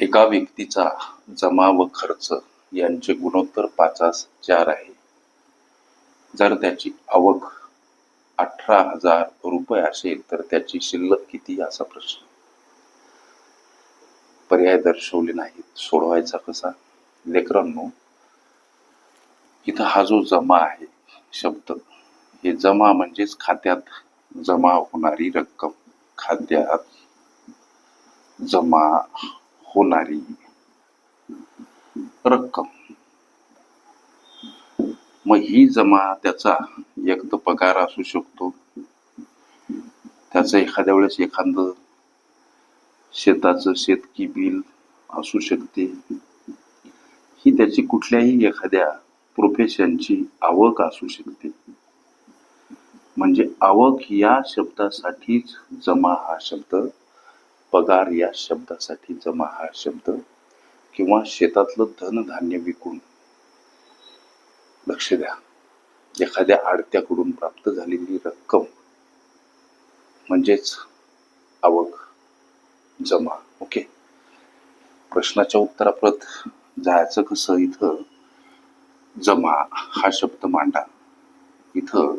एका व्यक्तीचा जमा व खर्च यांचे गुणोत्तर पाचास चार आहे. जर त्याची आवक अठरा हजार रुपये असेल तर त्याची शिल्लक किती असा प्रश्न. पर्याय दर्शवले नाहीत. सोडवायचा कसा? लेकरांनो इथं हा जो जमा आहे शब्द हे जमा म्हणजेच खात्यात जमा होणारी रक्कम. खात्यात जमा होणारी रक्कम. मग ही जमा त्याचा एक तर पगार असू शकतो. त्याचं एखाद्या वेळेस एखादं शेताचं शेतकी बिल असू शकते. ही त्याची कुठल्याही एखाद्या प्रोफेशनची आवक असू शकते. म्हणजे आवक या शब्दासाठीच जमा हा शब्द पगार या शब्दासाठी जमा हा शब्द किंवा शेतातलं धनधान्य विकून. लक्ष द्या. एखाद्या आडत्याकडून प्राप्त झालेली रक्कम म्हणजेच आवक जमा. ओके? प्रश्नाच्या उत्तराप्रत जायचं कसं इथं? जमा हा शब्द मांडा. इथं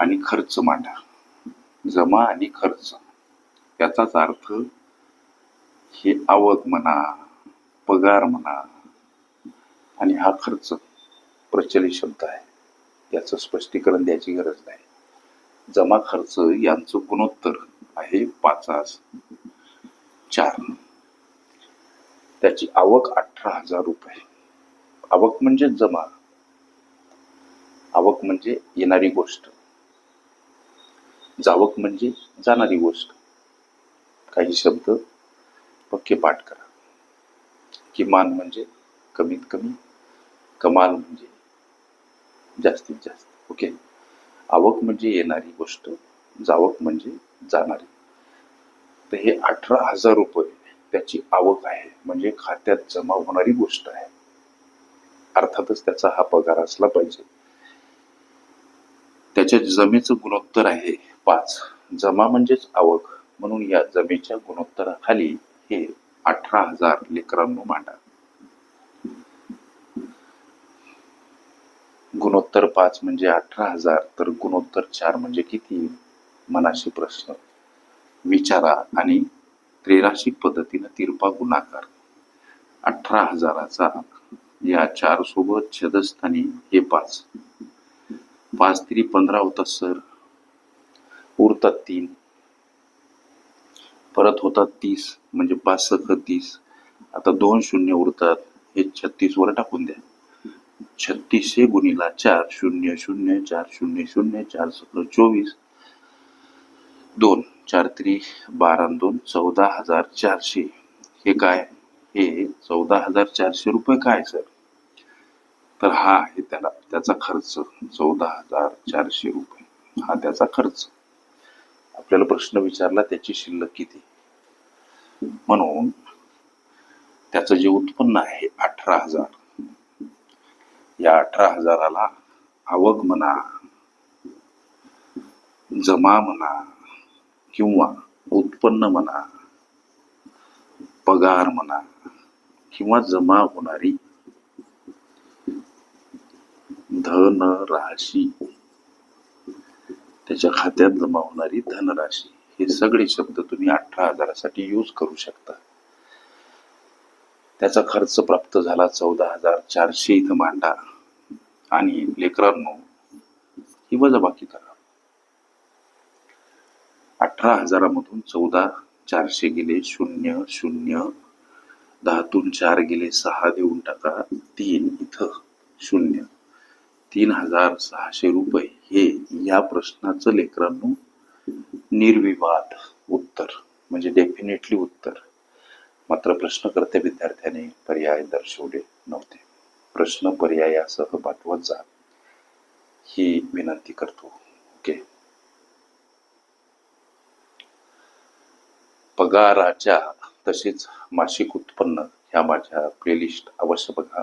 आणि खर्च मांडा. जमा आणि खर्च. त्याचाच अर्थ हे आवक म्हणा पगार म्हणा आणि हा खर्च प्रचलित शब्द आहे. याचं स्पष्टीकरण द्यायची गरज नाही. जमा खर्च यांचं गुणोत्तर आहे पाचास चार. त्याची आवक अठरा हजार रुपये. आवक म्हणजे जमा. आवक म्हणजे येणारी गोष्ट. जावक म्हणजे जाणारी गोष्ट. काही शब्द पक्के पाठ करा. किमान म्हणजे कमीत कमी कमाल म्हणजे जास्तीत जास्त ओके? आवक म्हणजे येणारी गोष्ट जावक म्हणजे जाणारी. तर हे अठरा हजार रुपये त्याची आवक आहे म्हणजे खात्यात जमा होणारी गोष्ट आहे. अर्थातच त्याचा हा पगार असला पाहिजे. त्याच्या जमेचं गुणोत्तर आहे पाच. जमा म्हणजेच आवक. म्हणून या जमेच्या गुणोत्तराखाली हे अठरा हजार लेकरांनो मांडा. गुणोत्तर पाच म्हणजे अठरा हजार तर गुणोत्तर चार म्हणजे किती? मनाशी प्रश्न. विचारा आणि त्रिराशिक पद्धतीनं तिरपा गुणाकार. अठरा हजाराचा या चार सोबत छदस्थानी हे पाच. पाच तरी पंधरा होतात सर. उरतात तीन. परत होतात तीस म्हणजे पाच सख तीस. आता दोन शून्य उरतात हे छत्तीस वर टाकून द्या. छत्तीसशे गुणीला चार शून्य शून्य चार शून्य शून्य चार सत्र चोवीस. दोन चार त्री बारा आणि दोन चौदा हजार चारशे. हे काय? हे चौदा हजार चारशे रुपये काय सर? तर हा आहे त्याला त्याचा खर्च. चौदा हजार चारशे रुपये. हा त्याचा खर्च. आपल्याला प्रश्न विचारला त्याची शिल्लक किती? म्हणून त्याचं जे उत्पन्न आहे अठरा हजार या अठरा हजाराला आवक म्हणा जमा म्हणा किंवा उत्पन्न म्हणा पगार म्हणा किंवा जमा होणारी धन राशी त्याच्या खात्यात जमा होणारी धनराशी हे सगळे शब्द तुम्ही अठरा हजारासाठी यूज करू शकता. त्याचा खर्च प्राप्त झाला चौदा हजार चारशे इथं मांडा आणि लेकरांनो ही वजाबाकी करा. अठरा हजारामधून चौदा चारशे गेले शून्य शून्य. दहातून चार गेले सहा देऊन टाका तीन इथं शून्य. तीन हजार सहाशे रुपये हे या प्रश्नाचं लेकरांनो निर्विवाद उत्तर म्हणजे डेफिनेटली उत्तर. मात्र प्रश्नकर्ते विद्यार्थ्याने पर्याय दर्शवले नव्हते. प्रश्न पर्यायासह पाठवत जा ही विनंती करतो. ओके. पगाराच्या तसेच मासिक उत्पन्न ह्या माझ्या प्लेलिस्ट अवश्य बघा.